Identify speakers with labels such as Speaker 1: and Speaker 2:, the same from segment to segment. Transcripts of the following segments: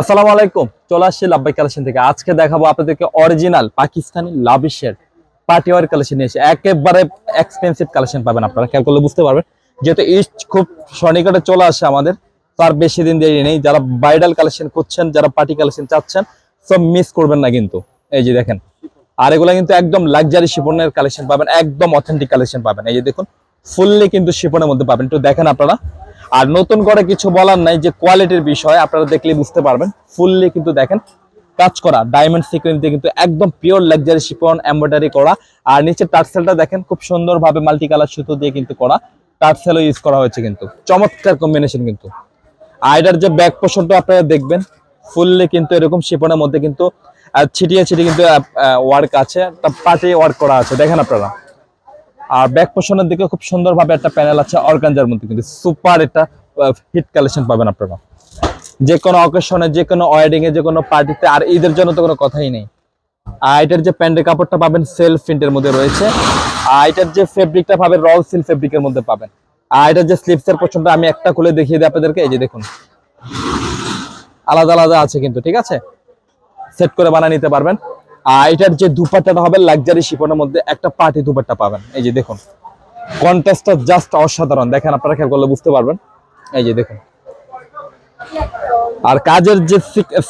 Speaker 1: আসসালামু আলাইকুম, চলে আসছি লাভবাই কালেকশন থেকে। আজকে দেখাবো আপনাদেরকে অরিজিনাল পাকিস্তানি লাভিশের পার্টি ওয়ার কালেকশন নিয়ে এসে একেবারে এক্সপেন্সিভ কালেকশন পাবেন আপনারা, খেয়াল করলে বুঝতে পারবেন। যেহেতু ইস্ট খুব সনিকটে চলে আসে আমাদের তার বেশি দিন দেরি নেই। যারা ব্রাইডাল কালেকশন করছেন যারা পার্টি কালেকশন চাচ্ছেন, সব মিস করবেন না কিন্তু। এই যে দেখেন, আর এগুলো কিন্তু একদম লাক্সারি শিপনের কালেকশন পাবেন, একদম অথেন্টিক কালেকশন পাবেন। এই যে দেখুন ফুললি কিন্তু শিপনের মধ্যে পাবেন। একটু দেখেন আপনারা আর নতুন করে কিছু বলার নাই যে কোয়ালিটির বিষয়, আপনারা দেখলে বুঝতে পারবেন। ফুললি কিন্তু দেখেন কাজ করা ডায়মন্ড সিকোয়েন্স দিয়ে কিন্তু একদম পিওর লাক্সারি শিপন এমব্রয়ডারি করা। আর নিচে টার্সেলটা দেখেন, খুব সুন্দরভাবে মাল্টি কালার সুতো দিয়ে কিন্তু করা। টার্সেলও ইউজ করা হয়েছে কিন্তু। চমৎকার কম্বিনেশন কিন্তু। আর এটার যে ব্যাক পোর্শনটা আপনারা দেখবেন ফুললি কিন্তু এরকম শিপনের মধ্যে কিন্তু ছিটিয়ে ছিটিয়ে কিন্তু ওয়ার্ক আছে। পার্টি ওয়ার্ক করা আছে। দেখেন আপনারা। আর ব্যাক পোর্শনের দিকে খুব সুন্দরভাবে একটা প্যানেল আছে অর্গানজার মধ্যে। কিন্তু সুপার একটা হিট কালেকশন পাবেন আপনারা। যে কোনো অকেশনে যে কোনো ওয়েডিং এ যে কোনো পার্টিতে আর ঈদের জন্য তো কোনো কথাই নেই। আর এটার যে প্যান্টের কাপড়টা পাবেন সেলফ প্রিন্টের মধ্যে রয়েছে। আর এটার যে ফেব্রিকটা পাবেন রল সিল ফেব্রিকের মধ্যে পাবেন। আর এটার যে স্লিপসের পোর্শনটা আমি একটা খুলে দেখিয়ে দিই আপনাদেরকে। এই যে দেখুন। আলাদা আলাদা আছে কিন্তু, ঠিক আছে? সেট করে বানিয়ে নিতে পারবেন। এটার যে দুপাট্টাটা হবে লাক্সারি শিপনের মধ্যে, একটা পার্টি দুপাট্টা পাবেন। এই যে দেখুন কন্টেস্টটা জাস্ট অসাধারণ। দেখেন আপনারা খেয়াল করলে বুঝতে পারবেন। এই যে দেখুন। আর কাজের যে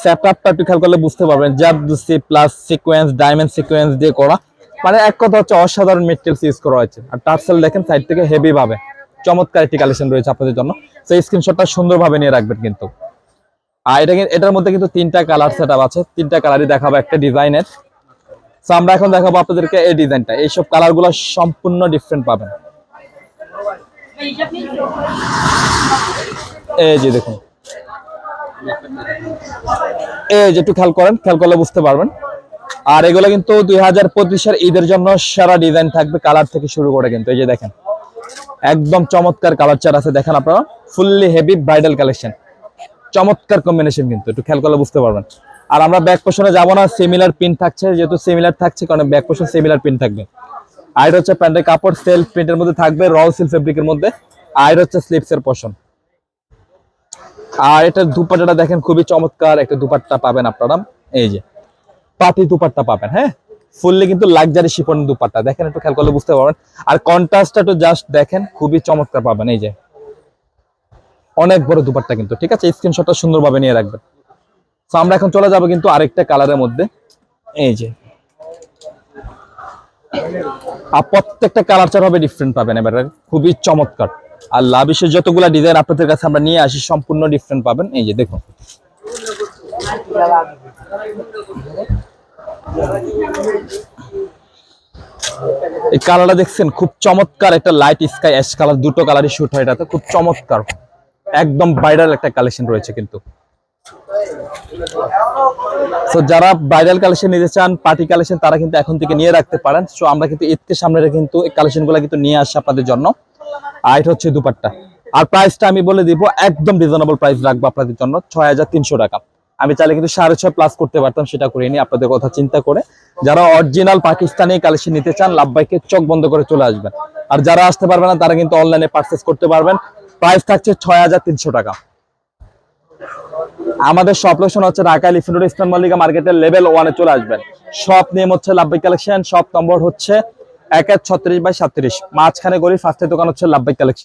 Speaker 1: সেটআপটা একটু খেয়াল করলে বুঝতে পারবেন zardozi plus sequence diamond sequence দিয়ে করা। মানে এক কথা হচ্ছে অসাধারণ মেটেরিয়ালস ইউজ করা হয়েছে। আর টার্সেল দেখেন সাইড থেকে হেভি ভাবে। চমৎকার একটি কালেকশন রয়েছে আপনাদের জন্য। সেই স্ক্রিনশটটা সুন্দরভাবে নিয়ে রাখবেন কিন্তু। আর এটা এটার মধ্যে কিন্তু তিনটা কালার সেটআপ আছে। তিনটা কালারই দেখাবো একটা ডিজাইনের। আমরা এখন দেখাবো আপনাদেরকে এই ডিজাইনটা। এইসব কালারগুলো সম্পূর্ণ ডিফারেন্ট পাবেন। এই যে দেখুন। এই যে একটু খেয়াল করেন, খেয়াল করলে বুঝতে পারবেন। আর এগুলো কিন্তু দুই হাজার পঁচিশের ঈদের জন্য সারা ডিজাইন থাকবে কালার থেকে শুরু করে কিন্তু। এই যে দেখেন। একদম চমৎকার কালার চার আছে। দেখেন আপনারা? ফুললি হেভি ব্রাইডাল কালেকশন চমৎকার কম্বিনেশন কিন্তু, একটু খেয়াল করলে বুঝতে পারবেন। আর আমরা ব্যাক পোর্শনে যাব না সিমিলার পিন থাকছে, যেহেতু সিমিলার থাকছে, কারণ ব্যাক পোর্শন সিমিলার পিন থাকবে। আর এটা হচ্ছে প্যান্টের কাপড় সেলফ প্রিন্টের মধ্যে থাকবে র সিল ফেব্রিকের মধ্যে। আর এটা হচ্ছে স্লিপসের পোর্শন আর এটা দুপাট্টাটা দেখেন, খুবই চমৎকার, একটা দুপাট্টা পাবেন আপনারা। এই যে, পাতি দুপাট্টা পাবেন হ্যাঁ? ফুললি কিন্তু লাক্সারি শিপন দুপাট্টা। দেখেন, একটু খেয়াল করলে বুঝতে পারবেন। আর কন্ট্রাস্টটা একটু জাস্ট দেখেন, খুবই চমৎকার পাবেন, এই যে। অনেক বড় দুপাট্টা কিন্তু, ঠিক আছে? স্ক্রিনশটটা সুন্দরভাবে নিয়ে রাখবেন। তো আমরা এখন চলে যাব কিন্তু আরেকটা কালারের মধ্যে। এই যে। আর প্রত্যেকটা কালার চার হবে ডিফারেন্ট পাবেন এবারে, খুবই চমৎকার। আর লাভিশের যতগুলা ডিজাইন আপনাদের কাছে আমরা নিয়ে আসি, সম্পূর্ণ ডিফারেন্ট পাবেন। এই যে, দেখুন। এই কালারটা দেখছেন, খুব চমৎকার একটা লাইট স্কাই অ্যাশ কালার দুটো কালারই শুট হয় এটাতে, খুব চমৎকার। একদম ভাইরাল একটা কালেকশন রয়েছে কিন্তু। তো যারা ব্রাইডাল কালেকশন নিতে চান পার্টি কালেকশন তারা কিন্তু এখন থেকে নিয়ে রাখতে পারেন। সো আমরা কিন্তু ঈদকে সামনে রেখে কিন্তু এই কালেকশনগুলো কিন্তু নিয়ে আসি আপনাদের জন্য। আর এটা হচ্ছে দুপাট্টা। আর প্রাইসটা আমি বলে দিব, একদম রিজনেবল প্রাইস রাখব আপনাদের জন্য, ছয় হাজার তিনশো টাকা। আমি চাইলে কিন্তু সাড়ে ছয় প্লাস করতে পারতাম, সেটা করে নি আপনাদের কথা চিন্তা করে। যারা অরিজিনাল পাকিস্তানি কালেকশন নিতে চান, লাভবাইকে চোখ বন্ধ করে চলে আসবেন। আর যারা আসতে পারবে না, তারা কিন্তু অনলাইনে পারচেস করতে পারবেন। প্রাইস থাকছে ছয় হাজার তিনশো টাকা। আমাদের সব লোকেশন হচ্ছে ঢাকা লিফিনুর ইসলাম মল্লিকা মার্কেটের লেভেল ওয়ানে চলে আসবেন। সব নেম হচ্ছে লাভবাই কালেকশন সব নম্বর হচ্ছে এক এক ছত্রিশ বাই সাতত্রিশ মাঝখানে গরিব ফার্স্টের দোকান হচ্ছে লাভবাই কালেকশন